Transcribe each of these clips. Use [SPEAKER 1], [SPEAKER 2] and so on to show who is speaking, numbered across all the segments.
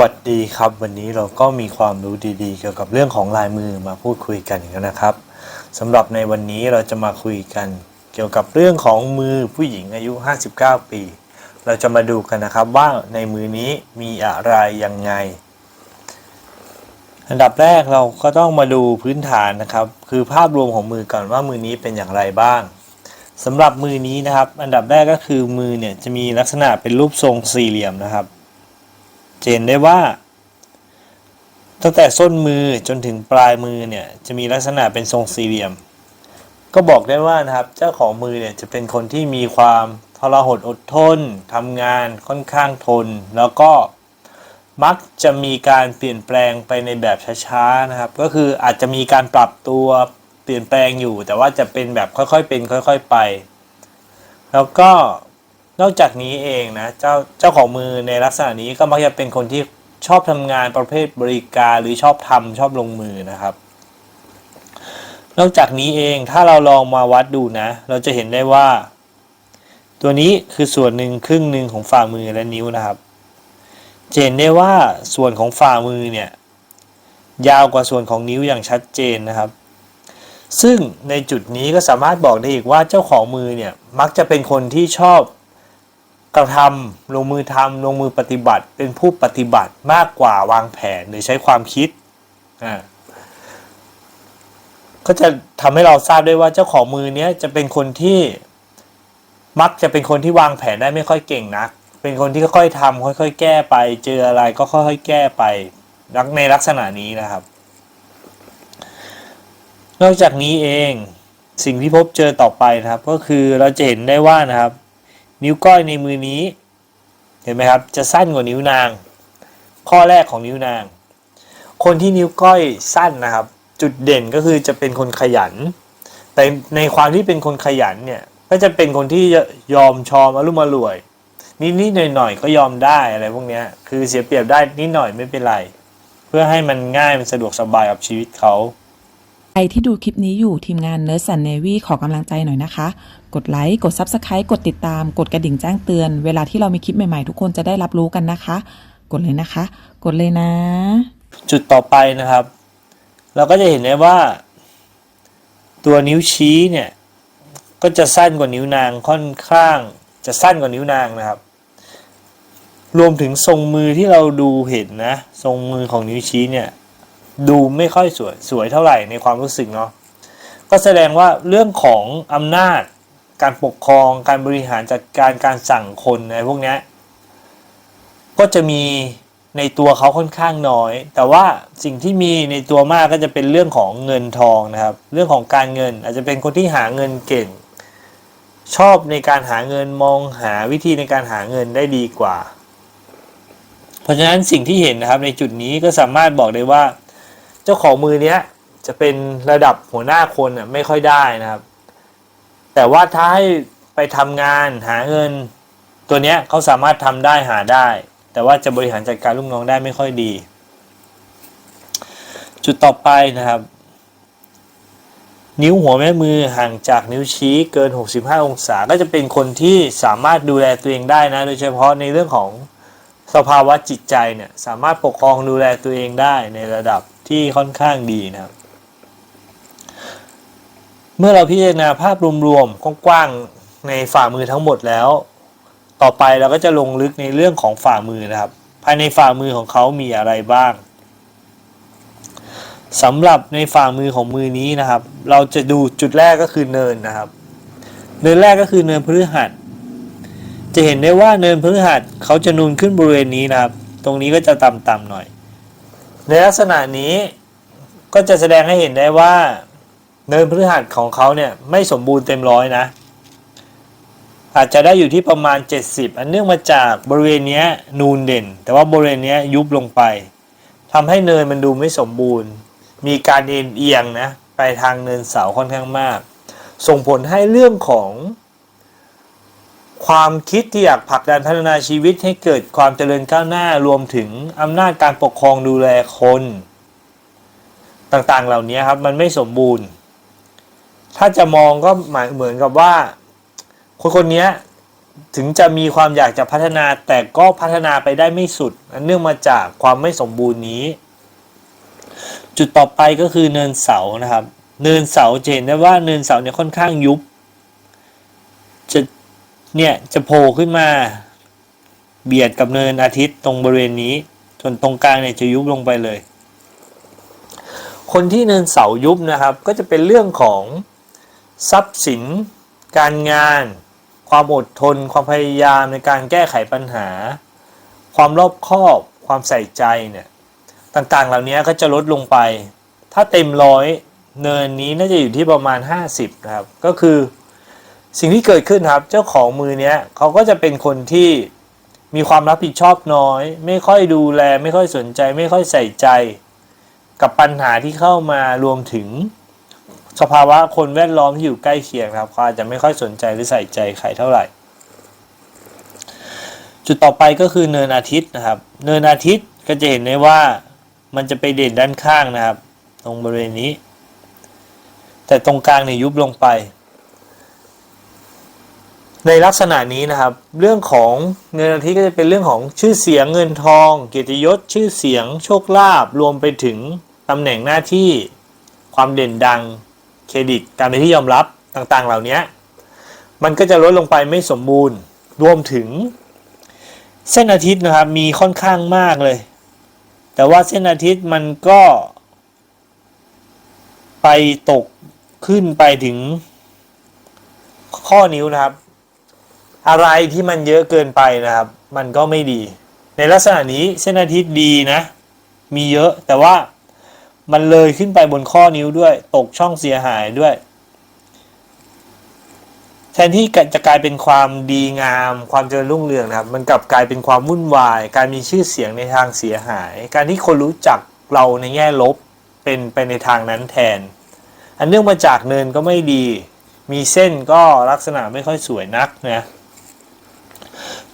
[SPEAKER 1] วัสดีครับ วันนี้เราก็มีความรู้ดีๆ เกี่ยวกับเรื่องของลายมือมาพูดคุยกันกแล้วนะครับสำหรับในวันนี้เราจะมาคุยกันเกี่ยวกับเรื่องของมือผู้หญิงอายุ 59 ปี เราจะมาดูกันนะครับว่าในมือนี้มีอะไรยังไง อันดับแรกเราก็ต้องมาดูพื้นฐานนะครับ คือภาพรวมของมือก่อนว่ามือนี้เป็นอย่างไรบ้างสำหรับมือนี้นะครับ อันดับแรกก็คือมือเนี่ยจะมีลักษณะเป็นรูปทรงสี่เหลี่ยมนะครับ เห็นได้ว่า ตั้งแต่ส้นมือจนถึงปลายมือเนี่ยจะมีลักษณะเป็นทรงสี่เหลี่ยม ก็บอกได้ว่านะครับเจ้าของมือเนี่ยจะเป็นคนที่มีความทรหดอดทนทำงานค่อนข้างทน แล้วก็มักจะมีการเปลี่ยนแปลงไปในแบบช้าๆนะครับ ก็คืออาจจะมีการปรับตัวเปลี่ยนแปลงอยู่ แต่ว่าจะเป็นแบบค่อยๆเป็น ค่อย ๆ ไป แล้วก็ นอกจากนี้เองนะเจ้าเจ้าของมือในลักษณะนี้ก็มักจะเป็นคนที่ชอบทำงานประเภทบริการหรือชอบทำชอบลงมือนะครับ นอกจากนี้เองถ้าเราลองมาวัดดูนะ เราจะเห็นได้ว่า ตัวนี้คือส่วนหนึ่งครึ่งหนึ่งของฝ่ามือและนิ้วนะครับเห็นได้ว่าส่วนของฝ่ามือเนี่ยยาวกว่าส่วนของนิ้วอย่างชัดเจนนะครับ ซึ่งในจุดนี้ก็สามารถบอกได้อีกว่าเจ้าของมือเนี่ยมักจะเป็นคนที่ชอบ กระทำลงมือทำลงมือปฏิบัติ เป็นผู้ปฏิบัติมากกว่าวางแผนหรือใช้ความคิดอ่าก็จะทำให้เราทราบได้ว่าเจ้าของมือเนี้ยจะเป็นคนที่มักจะเป็นคนที่วางแผนได้ไม่ค่อยเก่งนัก เป็นคนที่ค่อยๆทำค่อยๆ แก้ไป เจออะไรก็ค่อยๆ แก้ไปในลักษณะนี้นะครับ นอกจากนี้เองสิ่งที่พบเจอต่อไปนะครับ ก็คือเราจะเห็นได้ว่านะครับ นิ้วก้อยในมือนี้ เห็นไหมครับ จะสั้นกว่านิ้วนาง ข้อแรกของนิ้วนาง คนที่นิ้วก้อยสั้นนะครับ จุดเด่นก็คือจะเป็นคนขยัน แต่ในความที่เป็นคนขยันเนี่ย ก็จะเป็นคนที่ยอมชอมอารมอรวย นิดๆหน่อยๆก็ยอมได้อะไรพวกนี้คือเสียเปรียบได้นิดหน่อยไม่เป็นไรเพื่อให้มันง่ายมันสะดวกสบายกับชีวิตเขา
[SPEAKER 2] ใครที่ดูคลิปนี้อยู่ทีมงาน Nurse and Navy ขอกำลังใจหน่อยนะคะ กดไลค์ กด Subscribe กดติดตาม กดกระดิ่งแจ้งเตือน เวลาที่เรามีคลิปใหม่ๆ ทุกคนจะได้รับรู้กันนะคะ กดเลยนะคะ กดเลยนะ
[SPEAKER 1] จุดต่อไปนะครับ เราก็จะเห็นได้ว่า ตัวนิ้วชี้เนี่ย ก็จะสั้นกว่านิ้วนางค่อนข้าง จะสั้นกว่านิ้วนางนะครับ รวมถึงทรงมือที่เราดูเห็นนะ ทรงมือของนิ้วชี้เนี่ย ดูไม่ค่อยสวยสวยเท่าไหร่ในความรู้สึกเนาะก็แสดงว่าเรื่องของอำนาจ การปกครอง การบริหารจัดการการสั่งคนอะไรพวกนี้ก็จะมีในตัวเขาค่อนข้างน้อย แต่ว่าสิ่งที่มีในตัวมากก็จะเป็นเรื่องของเงินทองนะครับ เรื่องของการเงินอาจจะเป็นคนที่หาเงินเก่ง ชอบในการหาเงินมองหาวิธีในการหาเงินได้ดีกว่า เพราะฉะนั้นสิ่งที่เห็นนะครับในจุดนี้ก็สามารถบอกได้ว่า เจ้าของมือเนี้ยจะเป็นระดับหัวหน้าคนอะไม่ค่อยได้นะครับ แต่ว่าถ้าให้ไปทำงานหาเงิน ตัวเนี้ยเขาสามารถทำได้หาได้ แต่ว่าจะบริหารจัดการลูกน้องได้ไม่ค่อยดี จุดต่อไปนะครับ นิ้วหัวแม่มือห่างจากนิ้วชี้เกิน 65 องศา ก็จะเป็นคนที่สามารถดูแลตัวเองได้นะ โดยเฉพาะในเรื่องของสภาวะจิตใจเนี่ยสามารถปกครองดูแลตัวเองได้ในระดับที่ค่อนข้างดีนะครับ เมื่อเราพิจารณาภาพรวมๆกว้างๆในฝ่ามือทั้งหมดแล้ว ต่อไปเราก็จะลงลึกในเรื่องของฝ่ามือนะครับ ภายในฝ่ามือของเขามีอะไรบ้างสำหรับในฝ่ามือของมือนี้นะครับ เราจะดูจุดแรกก็คือเนินนะครับ เนินแรกก็คือเนินพฤหัส จะเห็นได้ว่าเนินพฤหัสเขาจะนูนขึ้นบริเวณนี้นะครับ ตรงนี้ก็จะต่ำๆหน่อย ในลักษณะนี้ก็จะแสดงให้เห็นได้ว่า เนินพฤหัสของเขาเนี่ยไม่สมบูรณ์เต็มร้อยนะ อาจจะได้อยู่ที่ประมาณ 70 อันเนื่องมาจากบริเวณนี้นูนเด่น แต่ว่าบริเวณนี้ยยุบลงไปทำให้เนินมันดูไม่สมบูรณ์ มีการเอ็นเอียงนะไปทางเนินเสาค่อนข้างมาก ส่งผลให้เรื่องของ ความคิดที่อยากผลักดันพัฒนาชีวิตให้เกิดความเจริญก้าวหน้ารวมถึงอำนาจการปกครองดูแลคน ต่างๆเหล่านี้ครับมันไม่สมบูรณ์ ถ้าจะมองก็หมายเหมือนกับว่า คนคนนี้ถึงจะมีความอยากจะพัฒนาแต่ก็พัฒนาไปได้ไม่สุด เนื่องมาจากความไม่สมบูรณ์นี้ จุดต่อไปก็คือเนินเสานะครับ เนินเสาจะเห็นได้ว่าเนินเสาเนี่ยค่อนข้างยุบจะเนี่ยจะโผล่ขึ้นมา เบียดกับเนินอาทิตย์ตรงบริเวณนี้ส่วนตรงกลางเนี่ยจะยุบลงไปเลย คนที่เนินเสายุบนะครับ ก็จะเป็นเรื่องของ ทรัพย์สิน การงาน ความอดทน ความพยายามในการแก้ไขปัญหา ความรอบคอบ ความใส่ใจเนี่ยต่างๆ เหล่านี้ก็จะลดลงไป ถ้าเต็มร้อยเนินนี้น่าจะอยู่ที่ประมาณ 50นะครับ ก็คือสิ่งที่เกิดขึ้นครับ เจ้าของมือเนี้ยเขาก็จะเป็นคนที่มีความรับผิดชอบน้อย ไม่ค่อยดูแล ไม่ค่อยสนใจ ไม่ค่อยใส่ใจ กับปัญหาที่เข้ามารวมถึง สภาวะคนแวดล้อมที่อยู่ใกล้เคียงครับเขาอาจจะไม่ค่อยสนใจหรือใส่ใจใครเท่าไหร่ จุดต่อไปก็คือเนินอาทิตย์นะครับ เนินอาทิตย์ก็จะเห็นได้ว่ามันจะไปเด่นด้านข้างนะครับ ตรงบริเวณนี้ แต่ตรงกลางเนี่ยยุบลงไป ในลักษณะนี้นะครับ เรื่องของเงินอาทิตย์ก็จะเป็นเรื่องของชื่อเสียงเงินทอง เกียรติยศชื่อเสียง โชคลาภรวมไปถึงตำแหน่งหน้าที่ความเด่นดัง เครดิต การเป็นที่ยอมรับต่างๆ เหล่านี้มันก็จะลดลงไปไม่สมบูรณ์รวมถึง เส้นอาทิตย์นะครับมีค่อนข้างมากเลย แต่ว่าเส้นอาทิตย์มันก็ ไปตกขึ้นไปถึง ข้อนิ้วนะครับ อะไรที่มันเยอะเกินไปนะครับ มันก็ไม่ดี ในลักษณะนี้เส้นอาทิตย์ดีนะ มีเยอะแต่ว่า มันเลยขึ้นไปบนข้อนิ้วด้วย ตกช่องเสียหายด้วย แทนที่จะกลายเป็นความดีงาม ความเจริญรุ่งเรืองนะครับ มันกลับกลายเป็นความวุ่นวาย การมีชื่อเสียงในทางเสียหาย การที่คนรู้จักเราในแง่ลบเป็นไปในทางนั้นแทน อันเนื่องมาจากเนินก็ไม่ดี มีเส้นก็ลักษณะไม่ค่อยสวยนักนะ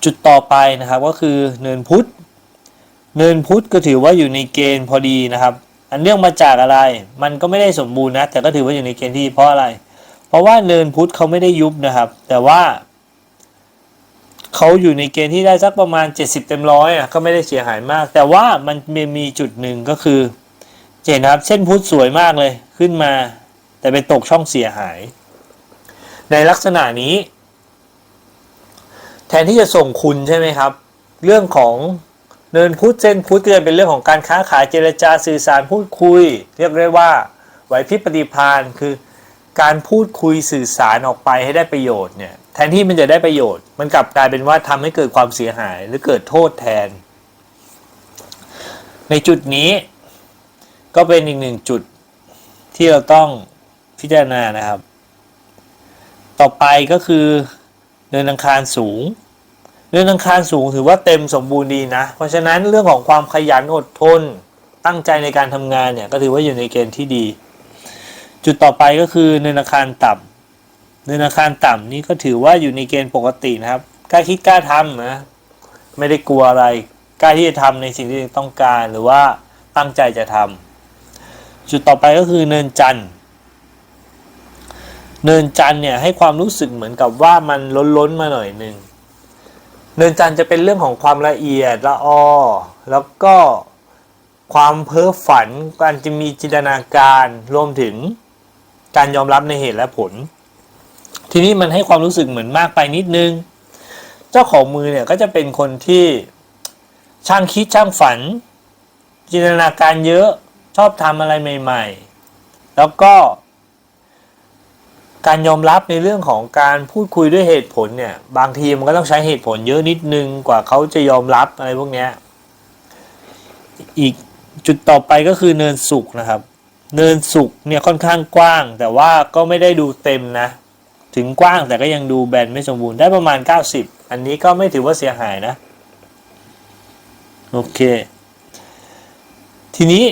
[SPEAKER 1] จุดต่อไปนะครับก็คือเนินพุทธ เนินพุทธก็ถือว่าอยู่ในเกณฑ์พอดีนะครับ อันเนื่องมาจากอะไร มันก็ไม่ได้สมบูรณ์นะ แต่ก็ถือว่าอยู่ในเกณฑ์ที่เพราะอะไร เพราะว่าเนินพุทธเขาไม่ได้ยุบนะครับ แต่ว่าเขาอยู่ในเกณฑ์ที่ได้สักประมาณ 70 เต็มร้อยอะก็ไม่ได้เสียหายมาก แต่ว่ามันมีมีจุดหนึ่งก็คือเจนครับ เส้นพุทธสวยมากเลยขึ้นมา แต่ไปตกช่องเสียหาย ในลักษณะนี้ แทนที่จะส่งคุณใช่ไหมครับ เรื่องของ เนินพุธเส้นพุธก็จะเป็นเรื่องของการค้าขายเจรจาสื่อสารพูดคุย เรียกได้ว่าไหวพริบปฏิภาณคือการพูดคุยสื่อสารออกไปให้ได้ประโยชน์เนี่ยแทนที่มันจะได้ประโยชน์ มันกลับกลายเป็นว่าทำให้เกิดความเสียหายหรือเกิดโทษแทน ในจุดนี้ก็เป็นอีกหนึ่งจุดที่เราต้องพิจารณานะครับ ต่อไปก็คือเนินอังคารสูง เนินอังคารสูงถือว่าเต็มสมบูรณ์ดีนะ เพราะฉะนั้นเรื่องของความขยันอดทนตั้งใจในการทำงานเนี่ยก็ถือว่าอยู่ในเกณฑ์ที่ดี จุดต่อไปก็คือเนินอังคารต่ำเนินอังคารต่ำนี่ก็ถือว่าอยู่ในเกณฑ์ปกตินะครับกล้าคิดกล้าทำนะไม่ได้กลัวอะไรกล้าที่จะทำในสิ่งที่ต้องการหรือว่าตั้งใจจะทำจุดต่อไปก็คือเนินจันทร์เนินจันทร์เนี่ยให้ความรู้สึกเหมือนกับว่ามันล้นล้นๆมาหน่อยหนึ่ง เนินจันทร์จะเป็นเรื่องของความละเอียดละออแล้วก็ความเพ้อฝันการจะมีจินตนาการรวมถึงการยอมรับในเหตุและผล ทีนี้มันให้ความรู้สึกเหมือนมากไปนิดนึง เจ้าของมือเนี่ยก็จะเป็นคนที่ช่างคิดช่างฝัน จินตนาการเยอะชอบทำอะไรใหม่ ๆ แล้วก็ การยอมรับในเรื่องของการพูดคุยด้วยเหตุผลเนี่ย บางทีมันก็ต้องใช้เหตุผลเยอะนิดนึงกว่าเขาจะยอมรับอะไรพวกเนี้ยอีกจุดต่อไปก็คือเนินสุกนะครับ เนินสุกเนี่ยค่อนข้างกว้าง แต่ว่าก็ไม่ได้ดูเต็มนะ ถึงกว้างแต่ก็ยังดูแบนไม่สมบูรณ์ได้ประมาณ 90 อันนี้ก็ไม่ถือว่าเสียหายนะ โอเค ทีนี้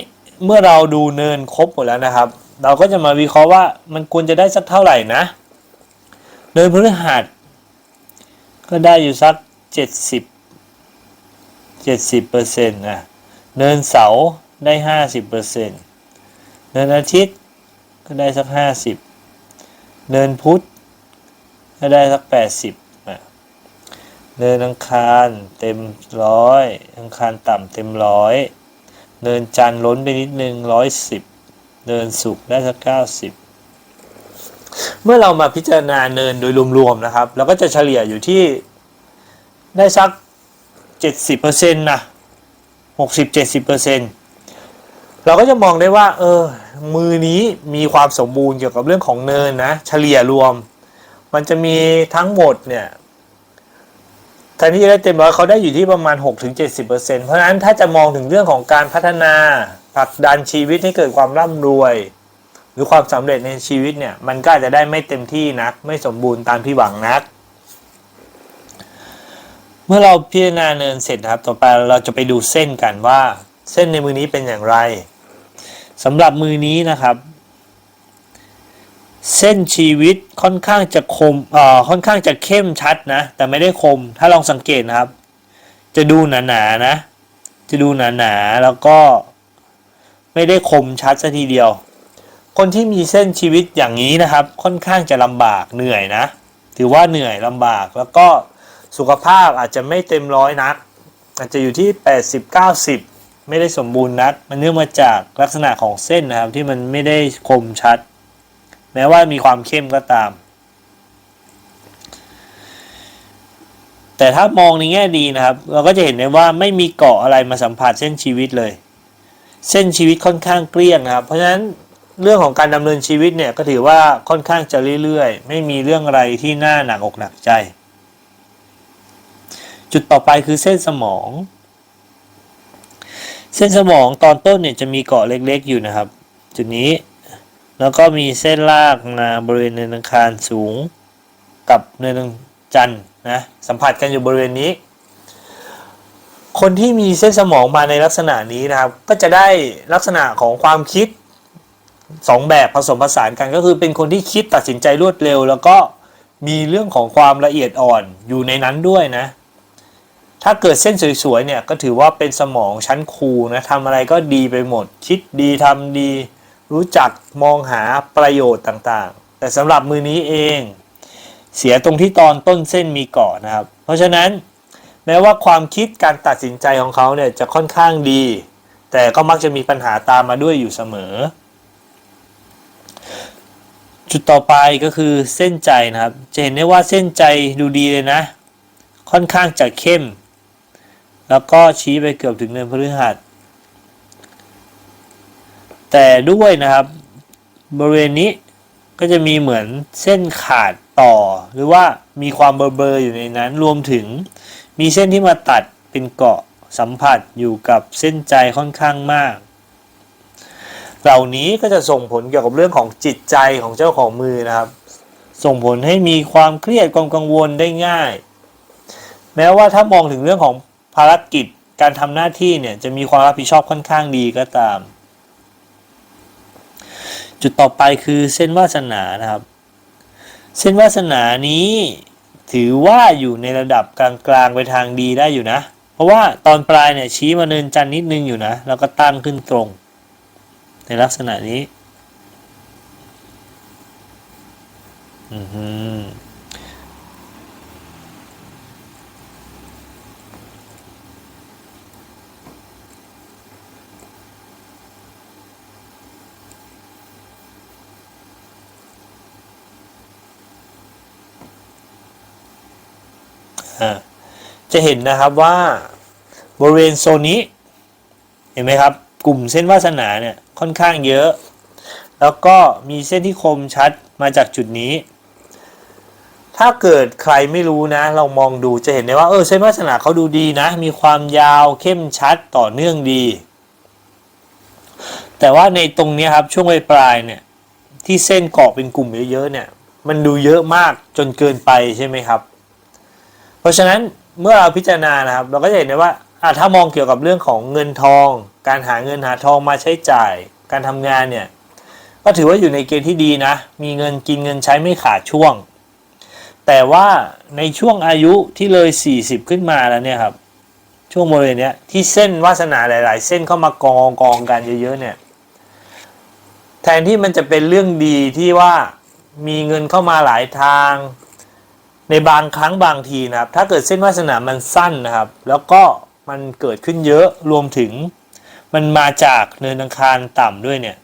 [SPEAKER 1] เมื่อเราดูเนินครบหมดแล้วนะครับ เราก็จะมาวิเคราะห์ว่ามันควรจะได้สักเท่าไหร่นะเนินพฤหัส ก็ได้อยู่สักเจ็ดสิบเจ็ดสิบเปอร์เซ็นต์นะเนินเสาได้ห้าสิบเปอร์เซ็นต์เนินอาทิตย์ก็ได้สักห้าสิบเนินพุธก็ได้สักแปดสิบนะเนินอังคารเต็มร้อยอังคารต่ำเต็มร้อยเนินจันทร์ล้นไปนิดนึงร้อยสิบ เนินศุกได้สักเก้าสิบเมื่อเรามาพิจารณาเนินโดยรวมๆนะครับเราก็จะเฉลี่ยอยู่ที่ได้สักเจ็ดสิบเปอร์เซ็นต์นะหกสิบเจ็ดสิบเปอร์เซ็นต์เราก็จะมองได้ว่า เออ มือนี้มีความสมบูรณ์เกี่ยวกับเรื่องของเนินนะ เฉลี่ยรวม มันจะมีทั้งหมดเนี่ยแทนที่จะได้เต็มร้อยเขาได้อยู่ที่ประมาณ 6-70%เพราะฉะนั้นถ้าจะมองถึงเรื่องของการพัฒนา ผลักดันชีวิตให้เกิดความร่ำรวย หรือความสำเร็จในชีวิตเนี่ยมันก็อาจจะได้ไม่เต็มที่นัก ไม่สมบูรณ์ตามที่หวังนัก เมื่อเราพิจารณาเนินเสร็จนะครับ ต่อไปเราจะไปดูเส้นกันว่า เส้นในมือนี้เป็นอย่างไรสำหรับมือนี้นะครับ เส้นชีวิตค่อนข้างจะคมเอ่อค่อนข้างจะเข้มชัดนะ แต่ไม่ได้คม ถ้าลองสังเกตนะครับ จะดูหนาๆนะ จะดูหนาๆแล้วก็ ไม่ได้คมชัดซะทีเดียว คนที่มีเส้นชีวิตอย่างนี้นะครับ ค่อนข้างจะลำบากเหนื่อยนะ ถือว่าเหนื่อยลำบากแล้วก็สุขภาพอาจจะไม่เต็มร้อยนัก อาจจะอยู่ที่ 80-90 ไม่ได้สมบูรณ์นัก มันเนื่องมาจากลักษณะของเส้นนะครับที่มันไม่ได้คมชัด แม้ว่ามีความเข้มก็ตาม แต่ถ้ามองในแง่ดีนะครับ เราก็จะเห็นได้ว่าไม่มีเกาะอะไรมาสัมผัสเส้นชีวิตเลย เส้นชีวิตค่อนข้างเกลี้ยงนะครับ เพราะฉะนั้นเรื่องของการดำเนินชีวิตเนี่ยก็ถือว่าค่อนข้างจะเรื่อยๆ ไม่มีเรื่องอะไรที่น่าหนักอกหนักใจ จุดต่อไปคือเส้นสมอง เส้นสมองตอนต้นเนี่ยจะมีเกาะเล็กๆอยู่นะครับ จุดนี้แล้วก็มีเส้นลากมาบริเวณเนินอังคารสูงกับเนินจันทร์นะสัมผัสกันอยู่บริเวณนี้ คนที่มีเส้นสมองมาในลักษณะนี้นะครับ ก็จะได้ลักษณะของความคิดสองแบบผสมผสานกันก็คือเป็นคนที่คิดตัดสินใจรวดเร็ว แล้วก็มีเรื่องของความละเอียดอ่อนอยู่ในนั้นด้วยนะ ถ้าเกิดเส้นสวยๆเนี่ยก็ถือว่าเป็นสมองชั้นครูนะทำอะไรก็ดีไปหมด คิดดีทำดี รู้จักมองหาประโยชน์ต่างๆ แต่สำหรับมือนี้เอง เสียตรงที่ตอนต้นเส้นมีเกาะนะครับ เพราะฉะนั้น แม้ว่าความคิดการตัดสินใจของเขาเนี่ยจะค่อนข้างดี แต่ก็มักจะมีปัญหาตามมาด้วยอยู่เสมอ จุดต่อไปก็คือเส้นใจนะครับ จะเห็นได้ว่าเส้นใจดูดีเลยนะ ค่อนข้างจะเข้ม แล้วก็ชี้ไปเกือบถึงเนินพฤหัส แต่ด้วยนะครับ บริเวณนี้ก็จะมีเหมือนเส้นขาดต่อ หรือว่ามีความเบลอๆอยู่ในนั้นรวมถึง มีเส้นที่มาตัดเป็นเกาะสัมผัสอยู่กับเส้นใจค่อนข้างมาก เหล่านี้ก็จะส่งผลเกี่ยวกับเรื่องของจิตใจของเจ้าของมือนะครับ ส่งผลให้มีความเครียดความกังวลได้ง่าย แม้ว่าถ้ามองถึงเรื่องของภารกิจการทำหน้าที่เนี่ยจะมีความรับผิดชอบค่อนข้างดีก็ตาม จุดต่อไปคือเส้นวาสนานะครับ เส้นวาสนานี้ ถือว่าอยู่ในระดับกลางๆไปทางดีได้อยู่นะ เพราะว่าตอนปลายเนี่ยชี้มาเนินจันทร์นิดนึงอยู่นะ แล้วก็ตั้งขึ้นตรง ในลักษณะนี้ อือ จะเห็นนะครับว่าบริเวณโซนนี้ เห็นไหมครับ กลุ่มเส้นวาสนาเนี่ยค่อนข้างเยอะ แล้วก็มีเส้นที่คมชัดมาจากจุดนี้ ถ้าเกิดใครไม่รู้นะ เรามองดูจะเห็นได้ว่าเออเส้นวาสนาเขาดูดีนะ มีความยาวเข้มชัดต่อเนื่องดี แต่ว่าในตรงนี้ครับช่วงปลายเนี่ยที่เส้นเกาะเป็นกลุ่มเยอะๆเนี่ยมันดูเยอะมากจนเกินไปใช่ไหมครับ เพราะฉะนั้น เมื่อเราพิจารณานะครับ เราก็จะเห็นได้ว่าอะถ้ามองเกี่ยวกับเรื่องของเงินทอง การหาเงินหาทองมาใช้จ่าย การทำงานเนี่ยก็ถือว่าอยู่ในเกณฑ์ที่ดีนะ มีเงินกินเงินใช้ไม่ขาดช่วง แต่ว่าในช่วงอายุที่เลย 40 ขึ้นมาแล้วเนี่ยครับ ช่วงบริเวณเนี้ยที่เส้นวาสนาหลาย ๆ เส้นเข้ามากองกองกันเยอะๆเนี่ย แทนที่มันจะเป็นเรื่องดีที่ว่ามีเงินเข้ามาหลายทาง ในบางครั้งบางทีนะครับ ถ้าเกิดเส้นวาสนามันสั้นนะครับ แล้วก็มันเกิดขึ้นเยอะรวมถึงมันมาจากเนินอังคารต่ำด้วยเนี่ย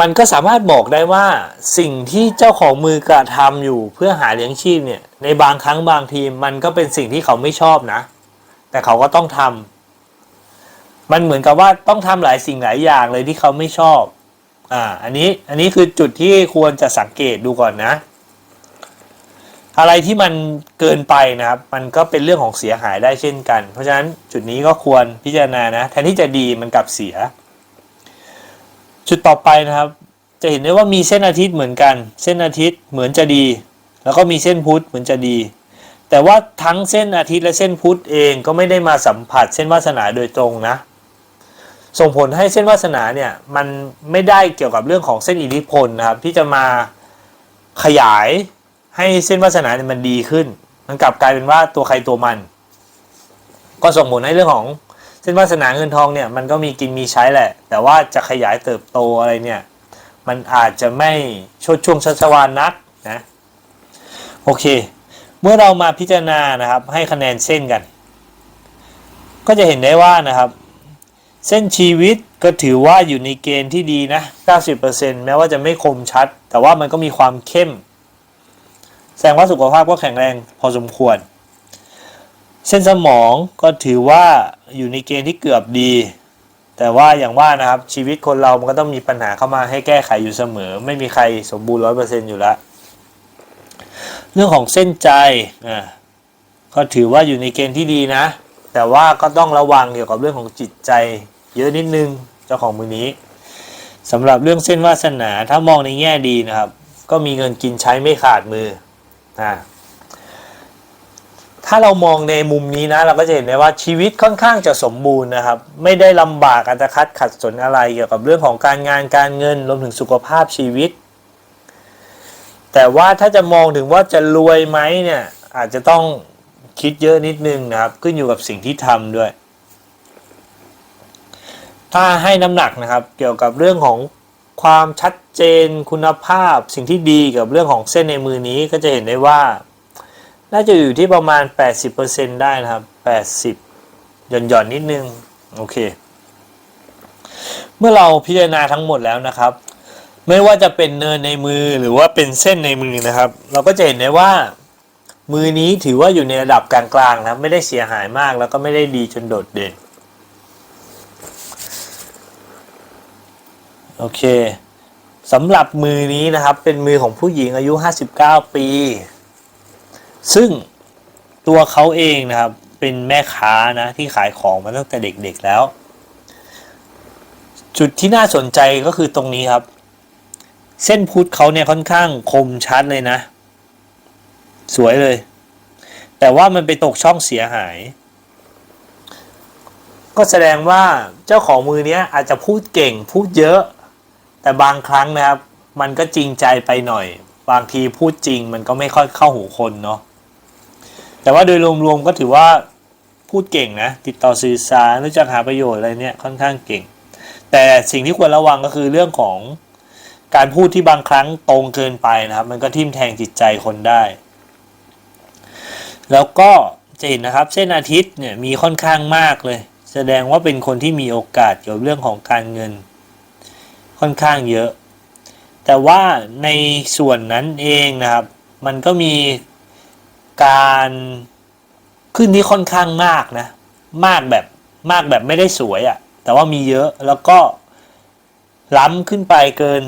[SPEAKER 1] มันก็สามารถบอกได้ว่าสิ่งที่เจ้าของมือกระทำอยู่เพื่อหาเลี้ยงชีพเนี่ย ในบางครั้งบางทีมันก็เป็นสิ่งที่เขาไม่ชอบนะ แต่เขาก็ต้องทำมันเหมือนกับว่าต้องทำหลายสิ่งหลายอย่างเลยที่เขาไม่ชอบ อ่า อันนี้ อันนี้คือจุดที่ควรจะสังเกตดูก่อนนะ อะไรที่มันเกินไปนะครับ มันก็เป็นเรื่องของเสียหายได้เช่นกัน เพราะฉะนั้นจุดนี้ก็ควรพิจารณานะ แทนที่จะดีมันกลับเสีย จุดต่อไปนะครับ จะเห็นได้ว่ามีเส้นอาทิตย์เหมือนกัน เส้นอาทิตย์เหมือนจะดี แล้วก็มีเส้นพุธเหมือนจะดี แต่ว่าทั้งเส้นอาทิตย์และเส้นพุธเองก็ไม่ได้มาสัมผัสเส้นวาสนาโดยตรงนะ ส่งผลให้เส้นวาสนาเนี่ยมันไม่ได้เกี่ยวกับเรื่องของเส้นอิทธิพลนะครับที่จะมาขยาย ให้เส้นวาสนาเนี่ยมันดีขึ้น มันกลับกลายเป็นว่าตัวใครตัวมัน ก็ส่งผลให้เรื่องของเส้นวาสนาเงินทองเนี่ยมันก็มีกินมีใช้แหละ แต่ว่าจะขยายเติบโตอะไรเนี่ยมันอาจจะไม่ชดช่วงชัชวานนักนะโอเค เมื่อเรามาพิจารณานะครับให้คะแนนเส้นกัน ก็จะเห็นได้ว่านะครับ เส้นชีวิตก็ถือว่าอยู่ในเกณฑ์ที่ดีนะ 90%แม้ว่าจะไม่คมชัด แต่ว่ามันก็มีความเข้ม แสดงว่าสุขภาพก็แข็งแรงพอสมควร เส้นสมองก็ถือว่าอยู่ในเกณฑ์ที่เกือบดี แต่ว่าอย่างว่านะครับชีวิตคนเรามันก็ต้องมีปัญหาเข้ามาให้แก้ไขอยู่เสมอ ไม่มีใครสมบูรณ์ร้อยเปอร์เซ็นต์อยู่แล้ว เรื่องของเส้นใจอ่าก็ถือว่าอยู่ในเกณฑ์ที่ดีนะ แต่ว่าก็ต้องระวังเกี่ยวกับเรื่องของจิตใจ เยอะนิดนึงเจ้าของมือนี้สำหรับเรื่องเส้นวาสนาถ้ามองในแง่ดีนะครับ ก็มีเงินกินใช้ไม่ขาดมือ อ่าถ้าเรามองในมุมนี้นะ เราก็จะเห็นได้ว่าชีวิตค่อนข้างจะสมบูรณ์นะครับ ไม่ได้ลำบากอันตรคัดขัดสนอะไรเกี่ยวกับเรื่องของการงานการเงินรวมถึงสุขภาพชีวิต แต่ว่าถ้าจะมองถึงว่าจะรวยไหมเนี่ย อาจจะต้องคิดเยอะนิดนึงนะครับ ขึ้นอยู่กับสิ่งที่ทำด้วย ถ้าให้น้ำหนักนะครับ เกี่ยวกับเรื่องของ ความชัดเจนคุณภาพสิ่งที่ดีกับเรื่องของเส้นในมือนี้ก็จะเห็นได้ว่า น่าจะอยู่ที่ประมาณ 80%ได้นะครับ 80หย่อนหย่อนๆนิดนึง โอเค เมื่อเราพิจารณาทั้งหมดแล้วนะครับ ไม่ว่าจะเป็นเนินในมือหรือว่าเป็นเส้นในมือนะครับ เราก็จะเห็นได้ว่า มือนี้ถือว่าอยู่ในระดับกลางๆนะไม่ได้เสียหายมากแล้วก็ไม่ได้ดีจนโดดเด่น โอเคสำหรับมือนี้นะครับเป็นมือของผู้หญิงอายุ 59 ปี ซึ่งตัวเขาเองนะครับเป็นแม่ค้านะที่ขายของมาตั้งแต่เด็กๆแล้ว จุดที่น่าสนใจก็คือตรงนี้ครับ เส้นพุทธเขาเนี่ยค่อนข้างคมชัดเลยนะ สวยเลย แต่ว่ามันไปตกช่องเสียหาย ก็แสดงว่าเจ้าของมือเนี้ยอาจจะพูดเก่งพูดเยอะ แต่บางครั้งนะครับ มันก็จริงใจไปหน่อย บางทีพูดจริงมันก็ไม่ค่อยเข้าหูคนเนาะแต่ว่าโดยรวมๆก็ถือว่าพูดเก่งนะ ติดต่อสื่อสารรู้จักหาประโยชน์อะไรเนี่ยค่อนข้างเก่ง แต่สิ่งที่ควรระวังก็คือเรื่องของการพูดที่บางครั้งตรงเกินไปนะครับ มันก็ทิ่มแทงจิตใจคนได้ แล้วก็จะเห็นนะครับเส้นอาทิตย์เนี่ยมีค่อนข้างมากเลย แสดงว่าเป็นคนที่มีโอกาสเกี่ยวกับเรื่องของการเงิน ค่อนข้างเยอะ แต่ว่าในส่วนนั้นเองนะครับ มันก็มีการขึ้นที่ค่อนข้างมากนะ มากแบบมากแบบไม่ได้สวยอะ่ะ แต่ว่ามีเยอะแล้วก็ล้ำขึ้นไปเกิน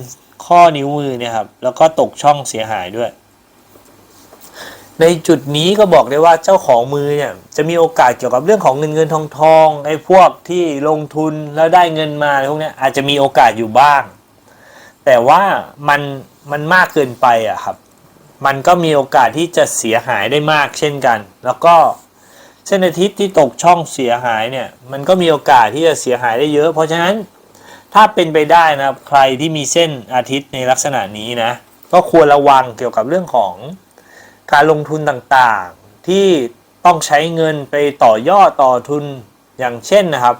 [SPEAKER 1] ข้อนิ้วมือเนี่ยครับ แล้วก็ตกช่องเสียหายด้วย ในจุดนี้ก็บอกได้ว่าเจ้าของมือเนี่ยจะมีโอกาสเกี่ยวกับเรื่องของเงินเงินทองทองไอ้พวกที่ลงทุนแล้วได้เงินมาพวกเนี้ยอาจจะมีโอกาสอยู่บ้าง แต่ว่ามันมันมากเกินไปอะครับ มันก็มีโอกาสที่จะเสียหายได้มากเช่นกัน แล้วก็เส้นอาทิตย์ที่ตกช่องเสียหายเนี่ยมันก็มีโอกาสที่จะเสียหายได้เยอะ เพราะฉะนั้นถ้าเป็นไปได้นะครับใครที่มีเส้นอาทิตย์ในลักษณะนี้นะก็ควรระวังเกี่ยวกับเรื่องของ การลงทุนต่างๆ ที่ต้องใช้เงินไปต่อยอดต่อทุนอย่างเช่นนะครับ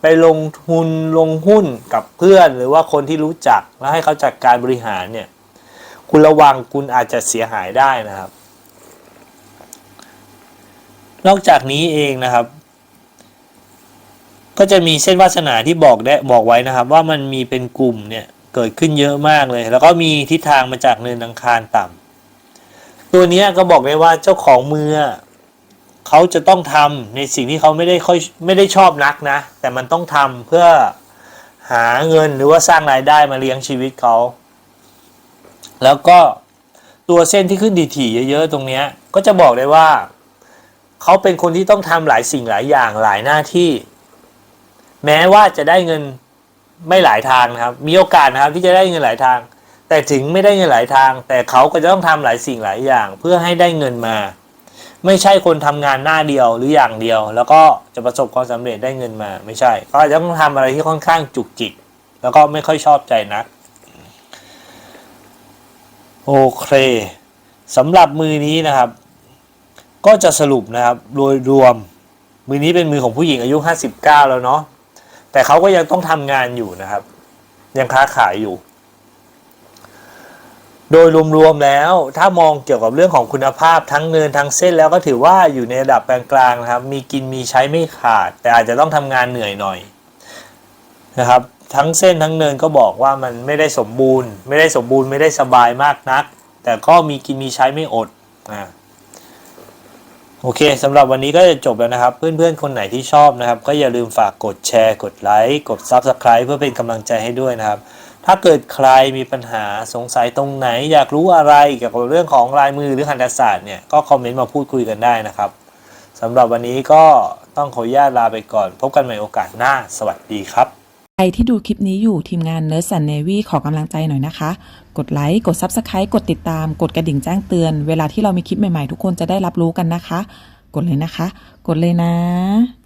[SPEAKER 1] ไปลงทุนลงหุ้นกับเพื่อน หรือว่าคนที่รู้จักแล้วให้เขาจัดการบริหารเนี่ยคุณระวังคุณอาจจะเสียหายได้นะครับ นอกจากนี้เองนะครับ ก็จะมีเส้นวาสนาที่บอกได้บอกไว้นะครับ ว่ามันมีเป็นกลุ่มเนี่ยเกิดขึ้นเยอะมากเลย แล้วก็มีทิศทางมาจากเนินอังคารต่ำ ตัวนี้ก็บอกได้ว่าเจ้าของมือเขาจะต้องทำในสิ่งที่เขาไม่ได้ค่อยไม่ได้ชอบนักนะ แต่มันต้องทำเพื่อหาเงินหรือว่าสร้างรายได้มาเลี้ยงชีวิตเขา แล้วก็ตัวเส้นที่ขึ้นดีถี่เยอะๆตรงนี้ก็จะบอกได้ว่า เขาเป็นคนที่ต้องทำหลายสิ่งหลายอย่างหลายหน้าที่ แม้ว่าจะได้เงินไม่หลายทางนะครับ มีโอกาสนะครับที่จะได้เงินหลายทาง แต่ถึงไม่ได้เงินหลายทาง แต่เขาก็จะต้องทำหลายสิ่งหลายอย่าง เพื่อให้ได้เงินมา ไม่ใช่คนทำงานหน้าเดียวหรืออย่างเดียว แล้วก็จะประสบความสำเร็จได้เงินมา ไม่ใช่เขาจะต้องทำอะไรที่ค่อนข้างจุกจิก แล้วก็ไม่ค่อยชอบใจนักโอเคสำหรับมือนี้นะครับ ก็จะสรุปนะครับโดยรวม มือนี้เป็นมือของผู้หญิงอายุ 59 แล้วเนาะแต่เขาก็ยังต้องทำงานอยู่นะครับ ยังค้าขายอยู่ โดยรวมๆแล้วถ้ามองเกี่ยวกับเรื่องของคุณภาพทั้งเนินทั้งเส้นแล้วก็ถือว่าอยู่ในระดับกลางๆนะครับ มีกินมีใช้ไม่ขาด แต่อาจจะต้องทำงานเหนื่อยหน่อยนะครับทั้งเส้นทั้งเนินก็บอกว่ามันไม่ได้สมบูรณ์ ไม่ได้สมบูรณ์ไม่ได้สบายมากนัก แต่ก็มีกินมีใช้ไม่อดอ่าโอเคสำหรับวันนี้ก็จะจบแล้วนะครับ เพื่อนๆ คนไหนที่ชอบนะครับ ก็อย่าลืมฝากกดแชร์ กดไลค์ กด Subscribe เพื่อเป็นกำลังใจให้ด้วยนะครับ ถ้าเกิดใครมีปัญหาสงสัยตรงไหน อยากรู้อะไรเกี่ยวกับเรื่องของลายมือหรือหันศาสตร์เนี่ยก็คอมเมนต์มาพูดคุยกันได้นะครับสำหรับวันนี้ก็ต้องขออนุญาตลาไปก่อน พบกันใหม่โอกาสหน้า สวัสดีครับ
[SPEAKER 2] ใครที่ดูคลิปนี้อยู่ทีมงาน Nurse and Navy ขอกำลังใจหน่อยนะคะ กดไลค์ กด Subscribe กดติดตาม กดกระดิ่งแจ้งเตือน เวลาที่เรามีคลิปใหม่ๆ ทุกคนจะได้รับรู้กันนะคะ กดเลยนะคะ กดเลยนะ